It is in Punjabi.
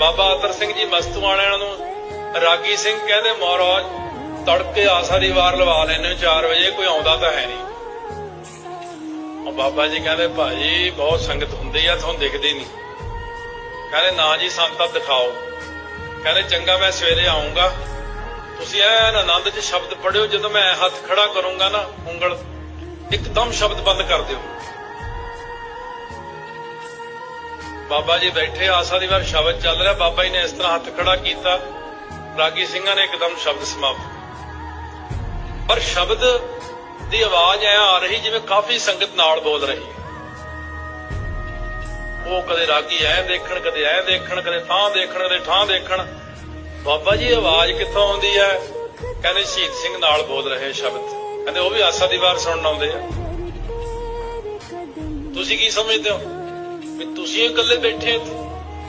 ਬਾਬਾ ਅਤਰ ਸਿੰਘ ਜੀ ਮਸਤੂ ਵਾਲਿਆਂ ਨੂੰ ਰਾਗੀ ਸਿੰਘ ਕਹਿੰਦੇ, ਮਹਾਰਾਜ, ਤੜਕੇ ਆਸਾ ਦੀ ਵਾਰ ਲਵਾ ਲੈਣੇ 4 ਵਜੇ ਕੋਈ ਆਉਂਦਾ ਤਾਂ ਹੈ ਨਹੀਂ। ਉਹ ਬਾਬਾ ਜੀ ਕਹਿੰਦੇ, ਭਾਜੀ, ਬਹੁਤ ਸੰਗਤ ਹੁੰਦੀ ਆ, ਤੁਹਾਨੂੰ ਦਿਖਦੀ ਨਹੀਂ। ਕਹਿੰਦੇ, ਨਾ ਜੀ, ਸਾਨੂੰ ਦਿਖਾਓ। ਕਹਿੰਦੇ, ਚੰਗਾ, ਮੈਂ ਸਵੇਰੇ ਆਉਂਗਾ ਤੁਸੀਂ ਐਨ ਆਨੰਦ 'ਚ ਸ਼ਬਦ ਪੜਿਓ ਜਦੋਂ ਮੈਂ ਹੱਥ ਖੜਾ ਕਰੂੰਗਾ ਨਾ, ਉਂਗਲ ਇੱਕਦਮ ਸ਼ਬਦ ਬੰਦ ਕਰ ਦਿਓ। ਬਾਬਾ ਜੀ ਬੈਠੇ, ਆਸਾ ਦੀ ਵਾਰ ਸ਼ਬਦ ਚੱਲ ਰਿਹਾ। ਬਾਬਾ ਜੀ ਨੇ ਇਸ ਤਰ੍ਹਾਂ ਹੱਥ ਖੜਾ ਕੀਤਾ। ਰਾਗੀ ਸਿੰਘਾਂ ਨੇ ਇੱਕਦਮ ਸ਼ਬਦ ਸਮਾਪਤ ਪਰ ਸ਼ਬਦ ਦੀ ਆਵਾਜ਼ ਐ ਆ ਰਹੀ ਜਿਵੇਂ ਕਾਫੀ ਸੰਗਤ ਨਾਲ ਬੋਲ ਰਹੀ ਹੈ। ਉਹ ਕਦੇ ਰਾਗੀ ਐ ਦੇਖਣ, ਕਦੇ ਐ ਦੇਖਣ, ਕਦੇ ਠਾਂ ਦੇਖਣ, ਕਦੇ ਠਾਂ ਦੇਖਣ। ਬਾਬਾ ਜੀ, ਆਵਾਜ਼ ਕਿੱਥੋਂ ਆਉਂਦੀ ਹੈ? ਕਹਿੰਦੇ ਸ਼ਹੀਦ ਸਿੰਘ ਨਾਲ ਬੋਲ ਰਹੇ ਸ਼ਬਦ। ਕਹਿੰਦੇ ਉਹ ਵੀ ਆਸਾ ਦੀ ਵਾਰ ਸੁਣਨ ਆਉਂਦੇ ਆ। ਤੁਸੀਂ ਕੀ ਸਮਝਦੇ ਹੋ? ਵੀ ਤੁਸੀਂ ਇਕੱਲੇ ਬੈਠੇ ਇੱਥੇ।